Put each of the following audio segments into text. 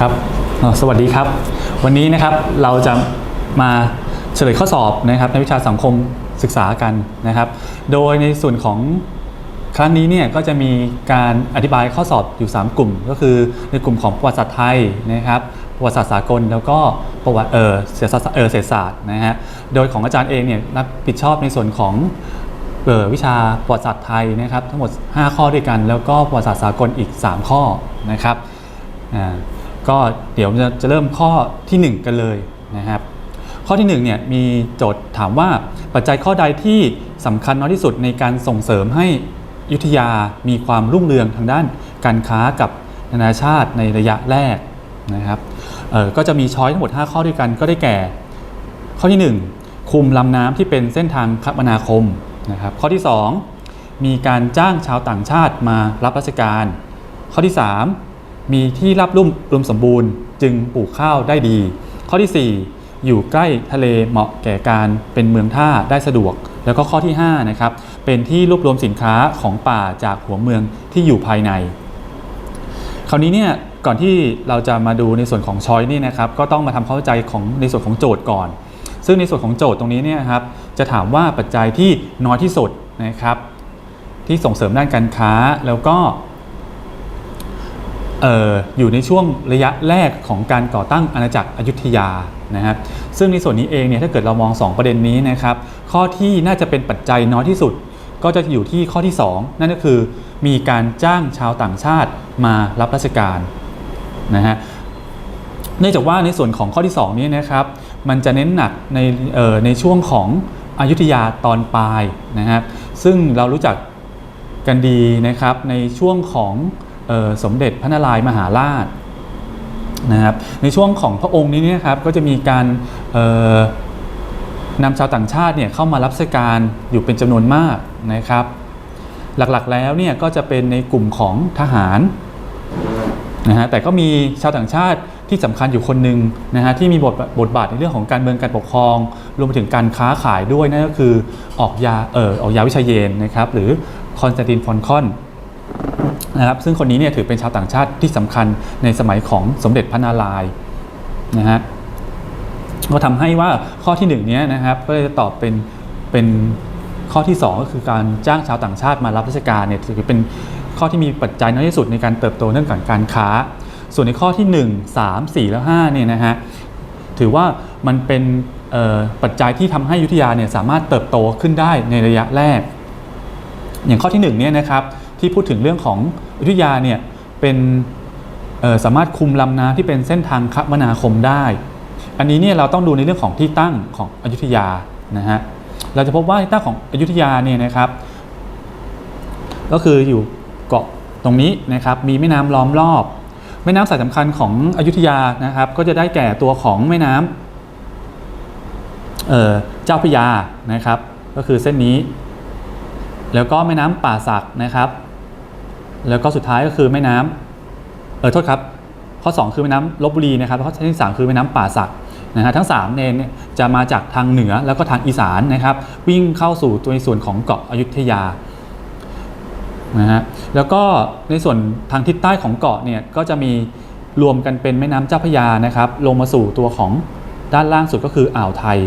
ครับสวัสดีครับ วันนี้นะครับเราจะมาเฉลยข้อสอบนะครับในวิชาสังคมศึกษากันนะครับ โดยในส่วนของครั้งนี้เนี่ยก็จะมีการอธิบายข้อสอบอยู่ 3 กลุ่ม ก็คือในกลุ่มของประวัติศาสตร์ไทยนะครับประวัติศาสตร์สากลแล้วก็ประวัติเออเศรษฐศาสตร์เออเศรษฐศาสตร์นะฮะโดยของอาจารย์เองเนี่ยรับผิดชอบในส่วนของเออวิชาประวัติศาสตร์ไทยนะครับ ทั้งหมด 5 ข้อด้วยกัน แล้วก็ประวัติศาสตร์สากลอีก 3 ข้อนะครับอ่า ก็เดี๋ยวจะจะเริ่มข้อทีหนึ่1 กันเลยนะครับ ข้อที่1เนี่ยมีโจทย์ถามว่าปัจจัยข้อใดที่สำคัญน้อยที่สุดในการส่งเสริมให้ยุธยามีความรุ่งเรืองทางด้านการค้ากับนานาชาติในระยะแรกนะครับก็จะมีช้อยทั้งหมด 5 ข้อด้วยกันก็ได้แก่ ข้อที่ 1 คุมลำน้ำที่เป็นเส้นทางคมนาคมนะครับข้อที่ 2 มีการจ้างชาวต่างชาติมารับราชการ ข้อที่ 3 มีที่รับรุ่มรวมสมบูรณ์ จึงปลูกข้าวได้ดี ข้อที่ 4 อยู่ใกล้ทะเลเหมาะแก่การเป็นเมืองท่าได้สะดวก แล้วก็ข้อที่5นะครับเป็นที่รวบรวมสินค้าของป่าจากหัวเมืองที่อยู่ภายใน คราวนี้เนี่ยก่อนที่เราจะมาดูในส่วนของช้อยนี่นะครับก็ต้องมาทำความเข้าใจของในส่วนของโจทย์ก่อน ซึ่งในส่วนของโจทย์ตรงนี้เนี่ยครับจะถามว่าปัจจัยที่น้อยที่สุดนะครับที่ส่งเสริมด้านการค้าแล้วก็ อออยู่ในช่วงระยะแรกของการก่อตั้งอาณาจักรอยุธยานะครับซึ่งในส่วนนี้เองเนี่ยถ้าเกิดเรามอง 2 ประเด็นนี้นะครับข้อที่น่าจะเป็นปัจจัยน้อยที่สุด ก็จะอยู่ที่ข้อที่ 2 นั่นก็คือ มีการจ้างชาวต่างชาติมารับราชการนะฮะเนื่องจากว่าในส่วนของข้อที่ 2 นี้นะครับมันจะเน้นหนักในในช่วงของอยุธยาตอนปลายนะครับซึ่งเรารู้จักกันดีนะครับในช่วงของ สมเด็จพระนารายณ์มหาราชนะครับในช่วงของพระองค์นี้นี่ยครับก็จะมีการนำชาวต่างชาติเนี่ยเข้ามารับราชการอยู่เป็นจำนวนมากนะครับ หลักๆแล้วเนี่ยก็จะเป็นในกลุ่มของทหารนะฮะแต่ก็มีชาวต่างชาติที่สำคัญอยู่คนหนึ่งนะฮะที่มีบทบทบาทในเรื่องของการเมืองการปกครอง รวมไปถึงการค้าขายด้วยนั่นก็คือออกยาเออออกยาวิชาเยนนะครับหรือคอนสแตนตินฟอนคอน นะครับซึ่งคนนี้เนี่ยถือเป็นชาวต่างชาติที่สำคัญในสมัยของสมเด็จพระนารายณ์นะฮะก็ทำให้ว่าข้อที่หนึ่งเนี้ยนะครับก็จะตอบเป็นเป็นข้อที่สองก็คือการจ้างชาวต่างชาติมารับราชการเนี่ยถือเป็นข้อที่มีปัจจัยน้อยที่สุดในการเติบโตเรื่องของการค้า ส่วนในข้อที่ 1 3 4 แล้ว5เนี่ยนะฮะถือว่ามันเป็นปัจจัยที่ทำให้ยุทธยาเนี่ยสามารถเติบโตขึ้นได้ในระยะแรก อย่างข้อที่1เนี่ยนะครับ ที่พูดถึงเรื่องของอยุธยาเนี่ยเป็นสามารถคุมลำน้ำที่เป็นเส้นทางคมนาคมได้ อันนี้เนี่ยเราต้องดูในเรื่องของที่ตั้งของอยุธยานะฮะเราจะพบว่าที่ตั้งของอยุธยาเนี่ยนะครับ ก็คืออยู่เกาะตรงนี้นะครับมีแม่น้ำล้อมรอบ แม่น้ำสายสำคัญของอยุธยานะครับ ก็จะได้แก่ตัวของแม่น้ำเออเจ้าพระยานะครับ ก็คือเส้นนี้ แล้วก็แม่น้ำป่าสักนะครับ แล้วก็สุดท้ายก็คือแม่น้ำเออโทษครับ ข้อ 2 คือแม่น้ำลบบุรีนะครับแล้วข้อที่ 3 คือแม่น้ำป่าสักนะฮะทั้ง3เนี่ยเนี่ยจะมาจากทางเหนือแล้วก็ทางอีสานนะครับ วิ่งเข้าสู่ตัวในส่วนของเกาะอยุธยานะฮะแล้วก็ในส่วนทางทิศใต้ของเกาะเนี่ยก็จะมีรวมกันเป็นแม่น้ำเจ้าพระยานะครับ ลงมาสู่ตัวของด้านล่างสุดก็คืออ่าวไทย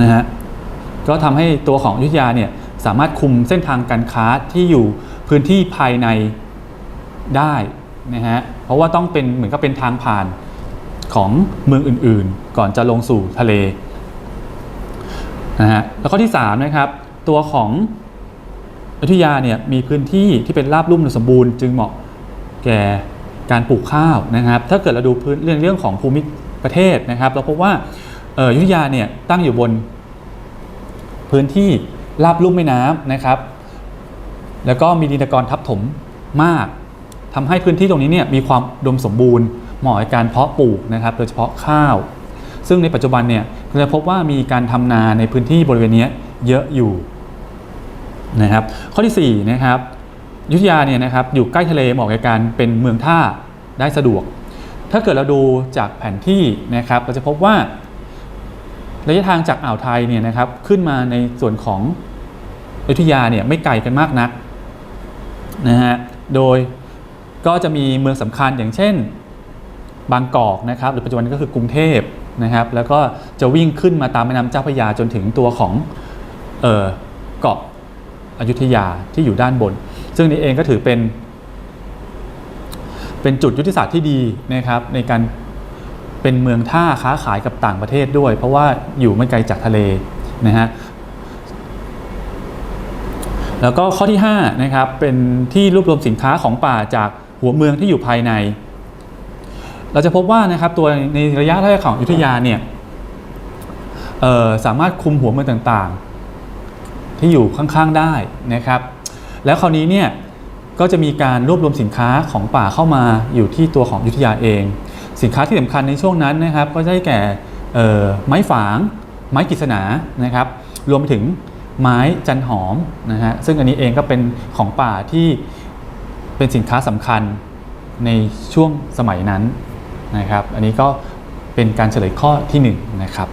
นะฮะก็ทำให้ตัวของอยุธยาเนี่ย สามารถคุมเส้นทางการค้าที่อยู่พื้นที่ภายในได้นะฮะเพราะว่าต้องเป็นเหมือนกับเป็นทางผ่านของเมืองอื่นๆ ก่อนจะลงสู่ทะเลนะฮะแล้วข้อที่3นะครับตัวของอยุธยาเนี่ยมีพื้นที่ที่เป็นราบลุ่มสมบูรณ์จึงเหมาะแก่การปลูกข้าวนะครับ ถ้าเกิดเราดูพื้นเรื่องเรื่องของภูมิประเทศนะครับ เราพบว่าอยุธยาเนี่ยตั้งอยู่บนพื้นที่ ราบลุ่มแม่น้ำนะครับ แล้วก็มีดินตะกอนทับถมมากทำให้พื้นที่ตรงนี้เนี่ยมีความดมสมบูรณ์เหมาะกับการเพาะปลูกนะครับ โดยเฉพาะข้าว ซึ่งในปัจจุบันเนี่ยเราจะพบว่ามีการทำนาในพื้นที่บริเวณนี้เยอะอยู่นะครับ ข้อที่4นะครับยุธยาเนี่ยนะครับอยู่ใกล้ทะเลเหมาะกับการเป็นเมืองท่าได้สะดวก ถ้าเกิดเราดูจากแผนที่นะครับ เราจะพบว่า ระยะทางจากอ่าวไทยเนี่ยนะครับขึ้นมาในส่วนของอยุธยาเนี่ยไม่ไกลกันมากนักนะฮะโดยก็จะมีเมืองสำคัญอย่างเช่นบางกอกนะครับหรือปัจจุบันก็คือกรุงเทพนะครับแล้วก็จะวิ่งขึ้นมาตามแม่น้ำเจ้าพระยาจนถึงตัวของเออเกาะอยุธยาที่อยู่ด้านบน ซึ่งนี้เองก็ถือเป็น เป็นจุดยุทธศาสตร์ที่ดีนะครับในการ เป็นเมืองท่าค้าขายกับต่างประเทศด้วย เพราะว่าอยู่ไม่ไกลจากทะเลนะฮะแล้วก็ข้อที่5นะครับเป็นที่รวบรวมสินค้าของป่าจากหัวเมืองที่อยู่ภายใน เราจะพบว่านะครับตัวในระยะแรกของอยุธยาเนี่ยสามารถคุมหัวเมืองต่างๆ ที่อยู่ข้างๆได้นะครับ แล้วคราวนี้เนี่ยก็จะมีการรวบรวมสินค้าของป่าเข้ามาอยู่ที่ตัวของยุทธยาเอง สินค้าที่สำคัญในช่วงนั้นนะครับก็ได้แก่ไม้ฝาง ไม้กิษณานะครับรวมไปถึงไม้จันหอมนะฮะซึ่งอันนี้เองก็เป็นของป่าที่เป็นสินค้าสำคัญในช่วงสมัยนั้นนะครับ อันนี้ก็เป็นการเฉลยข้อที่หนึ่งนะครับ